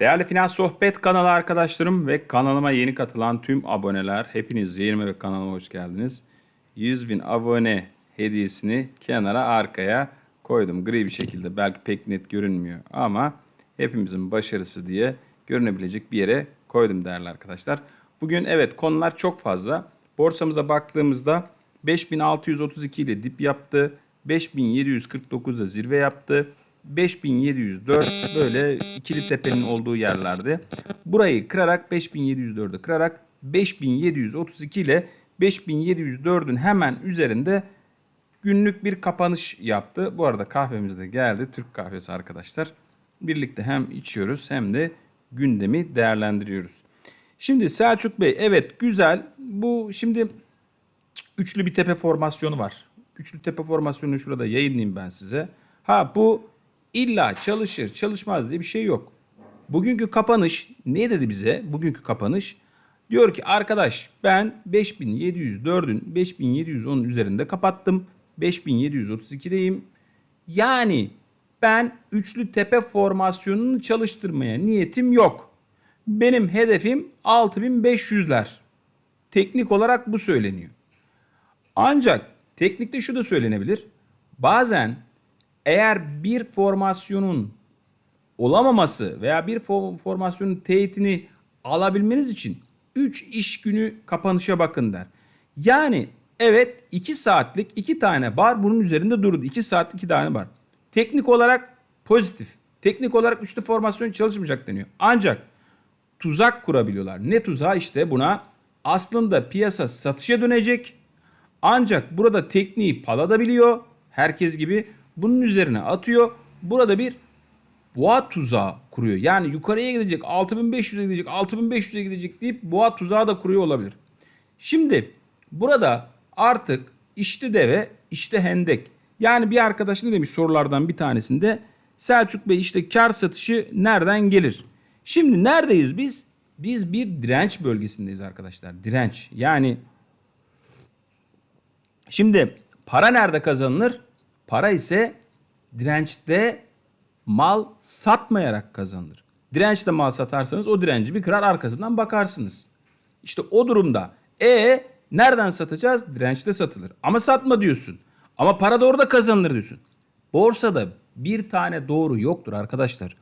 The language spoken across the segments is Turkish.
Değerli Finans Sohbet kanalı arkadaşlarım ve kanalıma yeni katılan tüm aboneler hepiniz yerime ve kanalıma hoş geldiniz. 100 bin abone hediyesini kenara arkaya koydum. Gri bir şekilde belki pek net görünmüyor ama hepimizin başarısı diye görünebilecek bir yere koydum değerli arkadaşlar. Bugün evet konular çok fazla. Borsamıza baktığımızda 5632 ile dip yaptı. 5749'da zirve yaptı. 5704 böyle ikili tepenin olduğu yerlerde. Burayı kırarak 5704'ü kırarak 5732 ile 5704'ün hemen üzerinde günlük bir kapanış yaptı. Bu arada kahvemiz de geldi. Türk kahvesi arkadaşlar. Birlikte hem içiyoruz hem de gündemi değerlendiriyoruz. Şimdi Selçuk Bey evet güzel. Bu şimdi üçlü bir tepe formasyonu var. Üçlü tepe formasyonunu şurada yayınlayayım ben size. Ha bu illa çalışır çalışmaz diye bir şey yok. Bugünkü kapanış ne dedi bize? Bugünkü kapanış diyor ki arkadaş ben 5704'ün 5710'un üzerinde kapattım. 5732'deyim. Yani ben üçlü tepe formasyonunu çalıştırmaya niyetim yok. Benim hedefim 6500'ler. Teknik olarak bu söyleniyor. Ancak teknikte şu da söylenebilir. Bazen eğer bir formasyonun olamaması veya bir fo- formasyonun teyitini alabilmeniz için 3 iş günü kapanışa bakın der. Yani evet 2 saatlik 2 tane bar bunun üzerinde durdu. 2 saatlik 2 tane bar. Teknik olarak pozitif. Teknik olarak üçlü formasyon çalışmayacak deniyor. Ancak tuzak kurabiliyorlar. Ne tuzağı işte buna aslında piyasa satışa dönecek. Ancak burada tekniği paladabiliyor. Herkes gibi bunun üzerine atıyor. Burada bir boğa tuzağı kuruyor. Yani yukarıya gidecek 6500'e gidecek 6500'e gidecek deyip boğa tuzağı da kuruyor olabilir. Şimdi burada artık işte deve işte hendek. Yani bir arkadaş ne demiş sorulardan bir tanesinde Selçuk Bey işte kar satışı nereden gelir? Şimdi neredeyiz biz? Biz bir direnç bölgesindeyiz arkadaşlar. Direnç. Yani Şimdi para nerede kazanılır? Para ise dirençte mal satmayarak kazanılır. Dirençte mal satarsanız o direnci bir kırar arkasından bakarsınız. İşte o durumda e nereden satacağız? Dirençte satılır. Ama satma diyorsun. Ama para da orada kazanılır diyorsun. Borsada bir tane doğru yoktur arkadaşlar.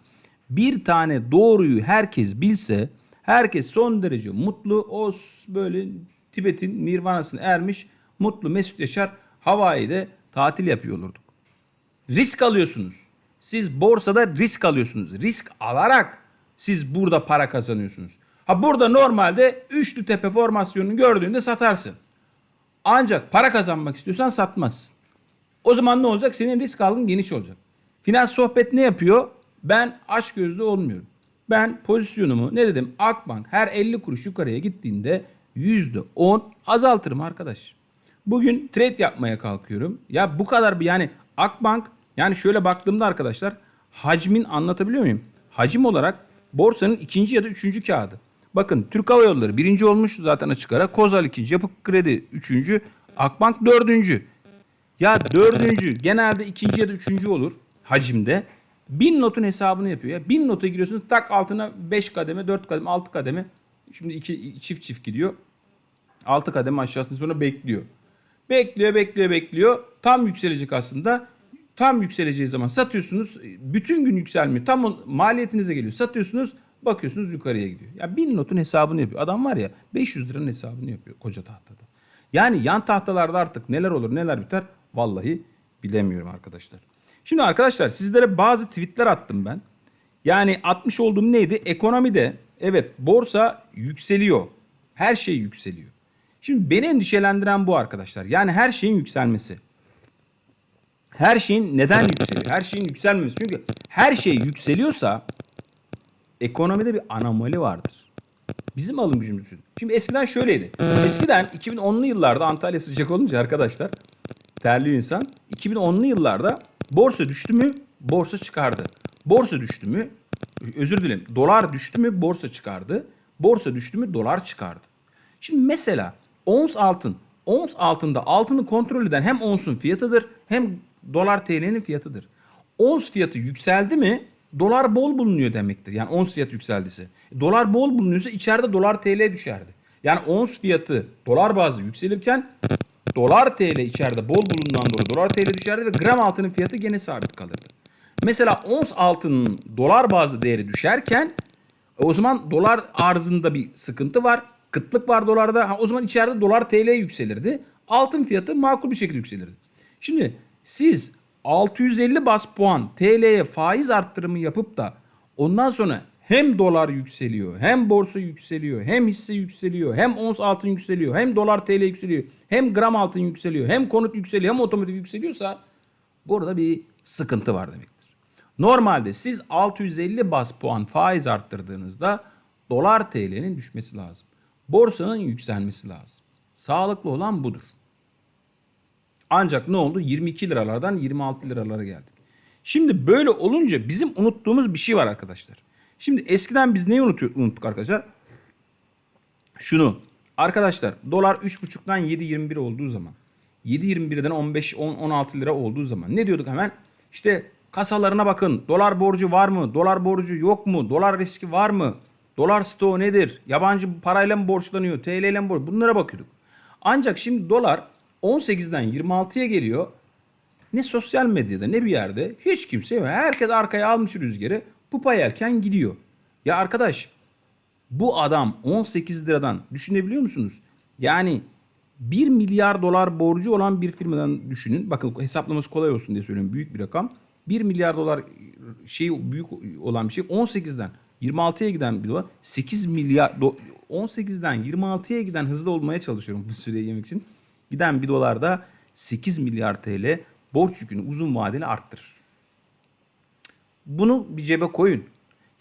Bir tane doğruyu herkes bilse herkes son derece mutlu o böyle Tibet'in nirvanasına ermiş mutlu mesut yaşar Hawaii'de tatil yapıyor olurduk. Risk alıyorsunuz. Siz borsada risk alıyorsunuz. Risk alarak siz burada para kazanıyorsunuz. Ha burada normalde üçlü tepe formasyonunu gördüğünde satarsın. Ancak para kazanmak istiyorsan satmazsın. O zaman ne olacak? Senin risk algın geniş olacak. Finans sohbet ne yapıyor? Ben aç gözlü olmuyorum. Ben pozisyonumu ne dedim? Akbank her 50 kuruş yukarıya gittiğinde %10 azaltırım arkadaş. Bugün trade yapmaya kalkıyorum. Ya bu kadar bir yani Akbank yani şöyle baktığımda arkadaşlar hacmin anlatabiliyor muyum? Hacim olarak borsanın ikinci ya da üçüncü kağıdı. Bakın Türk Hava Yolları birinci olmuş zaten açık ara. Kozal ikinci, Yapı Kredi üçüncü, Akbank dördüncü. Ya dördüncü genelde ikinci ya da üçüncü olur hacimde. Bin notun hesabını yapıyor. Ya bin nota giriyorsunuz tak altına 5 kademe, 4 kademe, 6 kademe. Şimdi iki çift çift gidiyor. 6 kademe aşağısında sonra bekliyor. Bekliyor, bekliyor, bekliyor. Tam yükselecek aslında. Tam yükseleceği zaman satıyorsunuz. Bütün gün yükselmiyor. Tam maliyetinize geliyor. Satıyorsunuz, bakıyorsunuz yukarıya gidiyor. Ya bin notun hesabını yapıyor. Adam var ya 500 liranın hesabını yapıyor koca tahtada. Yani yan tahtalarda artık neler olur neler biter vallahi bilemiyorum arkadaşlar. Şimdi arkadaşlar sizlere bazı tweetler attım ben. Yani atmış olduğum neydi? Ekonomide evet borsa yükseliyor. Her şey yükseliyor. Şimdi beni endişelendiren bu arkadaşlar. Yani her şeyin yükselmesi. Her şeyin neden yükseliyor? Her şeyin yükselmemesi. Çünkü her şey yükseliyorsa ekonomide bir anomali vardır. Bizim alım gücümüz düşün. Şimdi eskiden şöyleydi. Eskiden 2010'lu yıllarda Antalya sıcak olunca arkadaşlar terli insan 2010'lu yıllarda borsa düştü mü borsa çıkardı. Borsa düştü mü özür dilerim dolar düştü mü borsa çıkardı. Borsa düştü mü dolar çıkardı. Şimdi mesela ons altın. Ons altında altını kontrol eden hem onsun fiyatıdır hem dolar TL'nin fiyatıdır. Ons fiyatı yükseldi mi dolar bol bulunuyor demektir. Yani ons fiyatı yükseldiyse. Dolar bol bulunuyorsa içeride dolar TL düşerdi. Yani ons fiyatı dolar bazlı yükselirken dolar TL içeride bol bulunduğundan dolayı dolar TL düşerdi ve gram altının fiyatı gene sabit kalırdı. Mesela ons altının dolar bazlı değeri düşerken e, o zaman dolar arzında bir sıkıntı var. Kıtlık var dolarda. Ha, o zaman içeride dolar TL yükselirdi. Altın fiyatı makul bir şekilde yükselirdi. Şimdi siz 650 bas puan TL'ye faiz arttırımı yapıp da ondan sonra hem dolar yükseliyor, hem borsa yükseliyor, hem hisse yükseliyor, hem ons altın yükseliyor, hem dolar TL yükseliyor, hem gram altın yükseliyor, hem konut yükseliyor, hem otomotiv yükseliyorsa burada bir sıkıntı var demektir. Normalde siz 650 bas puan faiz arttırdığınızda dolar TL'nin düşmesi lazım. Borsanın yükselmesi lazım. Sağlıklı olan budur. Ancak ne oldu? 22 liralardan 26 liralara geldik. Şimdi böyle olunca bizim unuttuğumuz bir şey var arkadaşlar. Şimdi eskiden biz neyi unutuyor, unuttuk arkadaşlar? Şunu. Arkadaşlar dolar 3.5'dan 7.21 olduğu zaman 7.21'den 15 10 16 lira olduğu zaman ne diyorduk hemen? İşte kasalarına bakın. Dolar borcu var mı? Dolar borcu yok mu? Dolar riski var mı? Dolar stoğu nedir? Yabancı parayla mı borçlanıyor? TL ile mi borç? Bunlara bakıyorduk. Ancak şimdi dolar 18'den 26'ya geliyor. Ne sosyal medyada ne bir yerde hiç kimse yok. Herkes arkaya almış rüzgarı. Pupa yelken gidiyor. Ya arkadaş bu adam 18 liradan düşünebiliyor musunuz? Yani 1 milyar dolar borcu olan bir firmadan düşünün. Bakın hesaplaması kolay olsun diye söylüyorum. Büyük bir rakam. 1 milyar dolar şey büyük olan bir şey 18'den 26'ya giden bir dolar 8 milyar do- 18'den 26'ya giden hızlı olmaya çalışıyorum bu süreyi yemek için. Giden bir dolar da 8 milyar TL borç yükünü uzun vadeli arttırır. Bunu bir cebe koyun.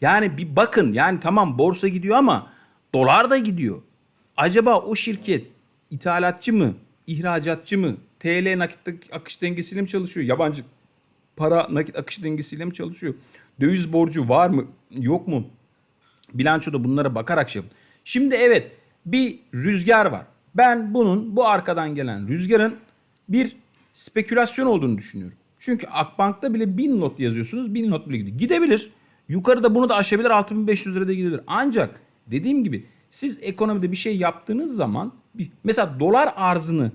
Yani bir bakın yani tamam borsa gidiyor ama dolar da gidiyor. Acaba o şirket ithalatçı mı, ihracatçı mı, TL nakit akış dengesiyle mi çalışıyor? Yabancı para nakit akış dengesiyle mi çalışıyor? Döviz borcu var mı, yok mu? Bilançoda bunlara bakarak şey yapın. Şimdi evet bir rüzgar var. Ben bunun bu arkadan gelen rüzgarın bir spekülasyon olduğunu düşünüyorum. Çünkü Akbank'ta bile 1000 not yazıyorsunuz 1000 not bile gidiyor. Gidebilir. Yukarıda bunu da aşabilir 6500 lirada gidebilir. Ancak dediğim gibi siz ekonomide bir şey yaptığınız zaman mesela dolar arzını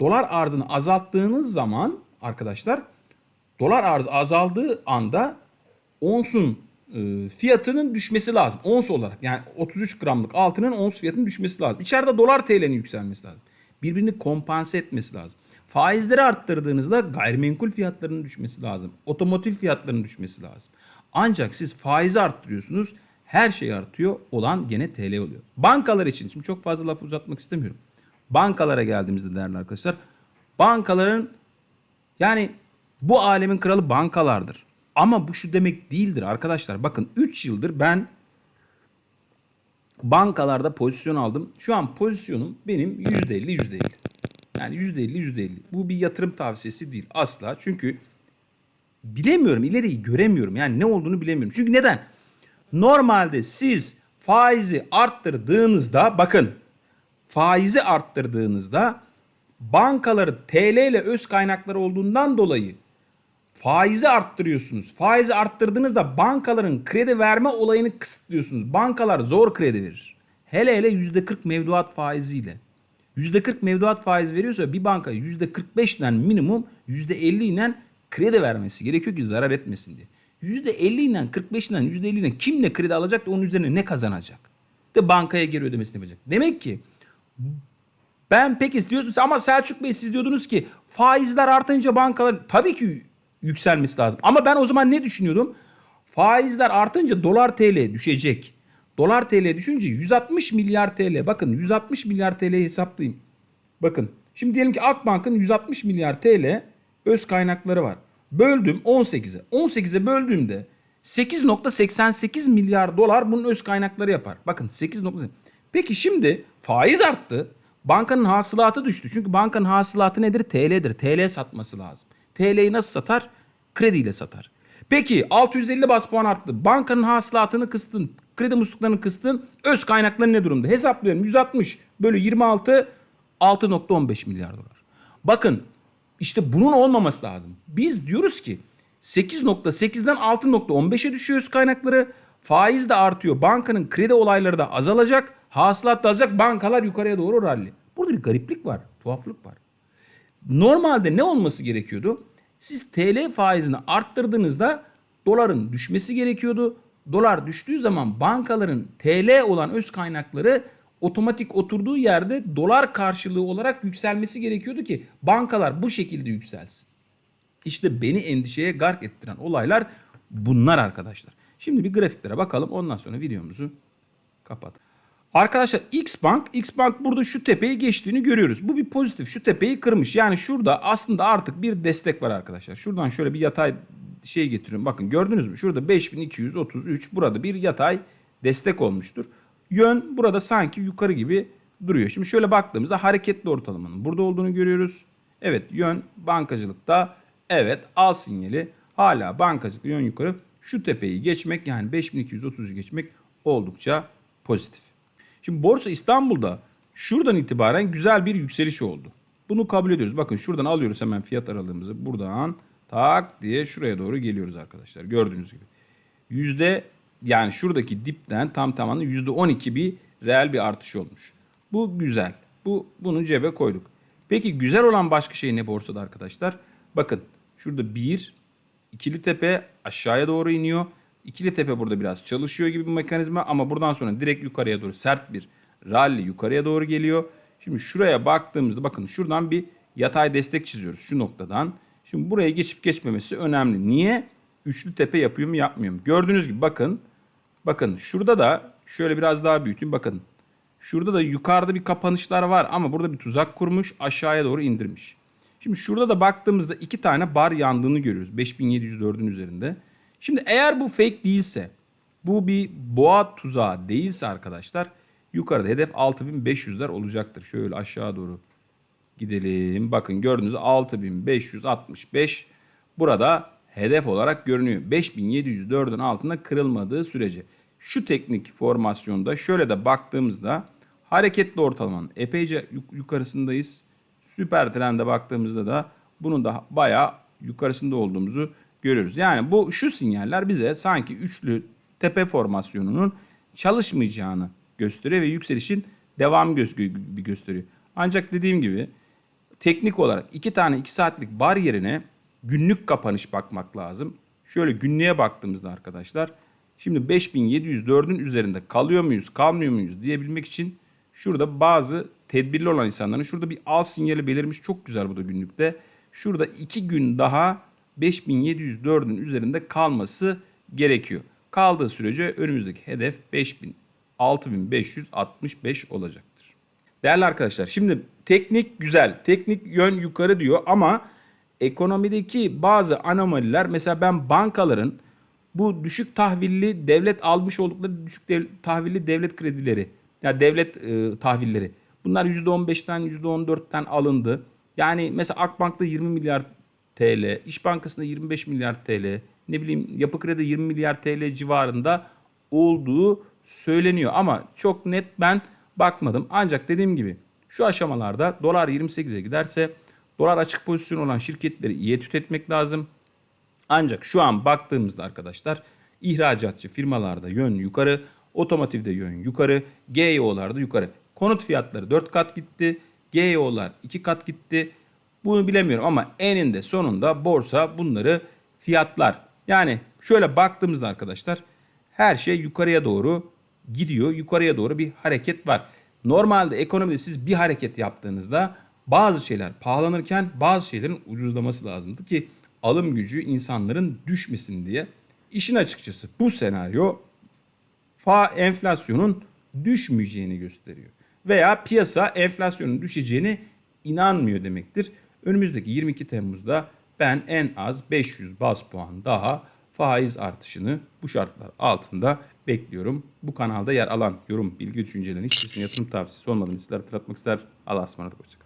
dolar arzını azalttığınız zaman arkadaşlar dolar arzı azaldığı anda onsun e, fiyatının düşmesi lazım. Ons olarak yani 33 gramlık altının ons fiyatının düşmesi lazım. İçeride dolar TL'nin yükselmesi lazım. Birbirini kompanse etmesi lazım. Faizleri arttırdığınızda gayrimenkul fiyatlarının düşmesi lazım. Otomotiv fiyatlarının düşmesi lazım. Ancak siz faizi arttırıyorsunuz. Her şey artıyor. Olan gene TL oluyor. Bankalar için şimdi çok fazla laf uzatmak istemiyorum. Bankalara geldiğimizde değerli arkadaşlar. Bankaların yani bu alemin kralı bankalardır. Ama bu şu demek değildir arkadaşlar. Bakın 3 yıldır ben bankalarda pozisyon aldım. Şu an pozisyonum benim %50 %50. Yani %50 %50. Bu bir yatırım tavsiyesi değil asla. Çünkü bilemiyorum ileriyi göremiyorum. Yani ne olduğunu bilemiyorum. Çünkü neden? Normalde siz faizi arttırdığınızda bakın faizi arttırdığınızda bankaları TL ile öz kaynakları olduğundan dolayı faizi arttırıyorsunuz. Faizi arttırdığınızda bankaların kredi verme olayını kısıtlıyorsunuz. Bankalar zor kredi verir. Hele hele %40 mevduat faiziyle. %40 mevduat faizi veriyorsa bir banka %45'den minimum %50 ile kredi vermesi gerekiyor ki zarar etmesin diye. %50 ile 45'den %50 ile kim ne kredi alacak da onun üzerine ne kazanacak? De bankaya geri ödemesini yapacak. Demek ki ben pek istiyorsunuz ama Selçuk Bey siz diyordunuz ki faizler artınca bankalar tabii ki yükselmesi lazım. Ama ben o zaman ne düşünüyordum? Faizler artınca dolar TL düşecek. Dolar TL düşünce 160 milyar TL. Bakın 160 milyar TL hesaplayayım. Bakın şimdi diyelim ki Akbank'ın 160 milyar TL öz kaynakları var. Böldüm 18'e. 18'e böldüğümde 8.88 milyar dolar bunun öz kaynakları yapar. Bakın 8.8. Peki şimdi faiz arttı. Bankanın hasılatı düştü. Çünkü bankanın hasılatı nedir? TL'dir. TL satması lazım. TL'yi nasıl satar? Krediyle satar. Peki 650 bas puan arttı. Bankanın hasılatını kıstın. Kredi musluklarını kıstın. Öz kaynakları ne durumda? Hesaplıyorum. 160 bölü 26 6.15 milyar dolar. Bakın işte bunun olmaması lazım. Biz diyoruz ki 8.8'den 6.15'e düşüyor öz kaynakları. Faiz de artıyor. Bankanın kredi olayları da azalacak. Hasılat da azalacak. Bankalar yukarıya doğru rally. Burada bir gariplik var. Tuhaflık var. Normalde ne olması gerekiyordu? Siz TL faizini arttırdığınızda doların düşmesi gerekiyordu. Dolar düştüğü zaman bankaların TL olan öz kaynakları otomatik oturduğu yerde dolar karşılığı olarak yükselmesi gerekiyordu ki bankalar bu şekilde yükselsin. İşte beni endişeye gark ettiren olaylar bunlar arkadaşlar. Şimdi bir grafiklere bakalım ondan sonra videomuzu kapat. Arkadaşlar X Bank, X Bank burada şu tepeyi geçtiğini görüyoruz. Bu bir pozitif. Şu tepeyi kırmış. Yani şurada aslında artık bir destek var arkadaşlar. Şuradan şöyle bir yatay şey getiriyorum. Bakın gördünüz mü? Şurada 5233 burada bir yatay destek olmuştur. Yön burada sanki yukarı gibi duruyor. Şimdi şöyle baktığımızda hareketli ortalamanın burada olduğunu görüyoruz. Evet yön bankacılıkta evet al sinyali hala bankacılık yön yukarı. Şu tepeyi geçmek yani 5230'u geçmek oldukça pozitif. Şimdi Borsa İstanbul'da şuradan itibaren güzel bir yükseliş oldu. Bunu kabul ediyoruz. Bakın şuradan alıyoruz hemen fiyat aralığımızı. Buradan tak diye şuraya doğru geliyoruz arkadaşlar. Gördüğünüz gibi. Yüzde yani şuradaki dipten tam tamamı yüzde 12 bir reel bir artış olmuş. Bu güzel. Bu bunu cebe koyduk. Peki güzel olan başka şey ne borsada arkadaşlar? Bakın şurada bir ikili tepe aşağıya doğru iniyor. İkili tepe burada biraz çalışıyor gibi bir mekanizma ama buradan sonra direkt yukarıya doğru sert bir rally yukarıya doğru geliyor. Şimdi şuraya baktığımızda bakın şuradan bir yatay destek çiziyoruz şu noktadan. Şimdi buraya geçip geçmemesi önemli. Niye? Üçlü tepe yapıyor mu yapmıyor mu? Gördüğünüz gibi bakın. Bakın şurada da şöyle biraz daha büyüteyim bakın. Şurada da yukarıda bir kapanışlar var ama burada bir tuzak kurmuş aşağıya doğru indirmiş. Şimdi şurada da baktığımızda iki tane bar yandığını görüyoruz. 5704'ün üzerinde. Şimdi eğer bu fake değilse, bu bir boğa tuzağı değilse arkadaşlar yukarıda hedef 6500'ler olacaktır. Şöyle aşağı doğru gidelim. Bakın gördüğünüz 6565 burada hedef olarak görünüyor. 5704'ün altında kırılmadığı sürece. Şu teknik formasyonda şöyle de baktığımızda hareketli ortalamanın epeyce yukarısındayız. Süper trende baktığımızda da bunun da bayağı yukarısında olduğumuzu görüyoruz. Yani bu şu sinyaller bize sanki üçlü tepe formasyonunun çalışmayacağını gösteriyor ve yükselişin devam gö- gösteriyor. Ancak dediğim gibi teknik olarak iki tane iki saatlik bar yerine günlük kapanış bakmak lazım. Şöyle günlüğe baktığımızda arkadaşlar şimdi 5704'ün üzerinde kalıyor muyuz kalmıyor muyuz diyebilmek için şurada bazı tedbirli olan insanların şurada bir al sinyali belirmiş çok güzel bu da günlükte. Şurada iki gün daha 5704'ün üzerinde kalması gerekiyor. Kaldığı sürece önümüzdeki hedef 5000 6565 olacaktır. Değerli arkadaşlar şimdi teknik güzel. Teknik yön yukarı diyor ama ekonomideki bazı anomaliler mesela ben bankaların bu düşük tahvilli devlet almış oldukları düşük dev, tahvilli devlet kredileri ya yani devlet e, tahvilleri bunlar %15'ten %14'ten alındı. Yani mesela Akbank'ta 20 milyar TL, İş Bankası'nda 25 milyar TL, ne bileyim Yapı Kredi 20 milyar TL civarında olduğu söyleniyor. Ama çok net ben bakmadım. Ancak dediğim gibi şu aşamalarda dolar 28'e giderse dolar açık pozisyon olan şirketleri iyi etmek lazım. Ancak şu an baktığımızda arkadaşlar ihracatçı firmalarda yön yukarı, otomotivde yön yukarı, GEO'larda yukarı. Konut fiyatları 4 kat gitti, GEO'lar 2 kat gitti. Bunu bilemiyorum ama eninde sonunda borsa bunları fiyatlar. Yani şöyle baktığımızda arkadaşlar her şey yukarıya doğru gidiyor. Yukarıya doğru bir hareket var. Normalde ekonomide siz bir hareket yaptığınızda bazı şeyler pahalanırken bazı şeylerin ucuzlaması lazımdı ki alım gücü insanların düşmesin diye. İşin açıkçası bu senaryo fa enflasyonun düşmeyeceğini gösteriyor. Veya piyasa enflasyonun düşeceğini inanmıyor demektir. Önümüzdeki 22 Temmuz'da ben en az 500 bas puan daha faiz artışını bu şartlar altında bekliyorum. Bu kanalda yer alan yorum, bilgi, düşüncelerin hiçbirisinin yatırım tavsiyesi olmadığını sizlere hatırlatmak ister. Allah'a ısmarladık. Hoşçakalın.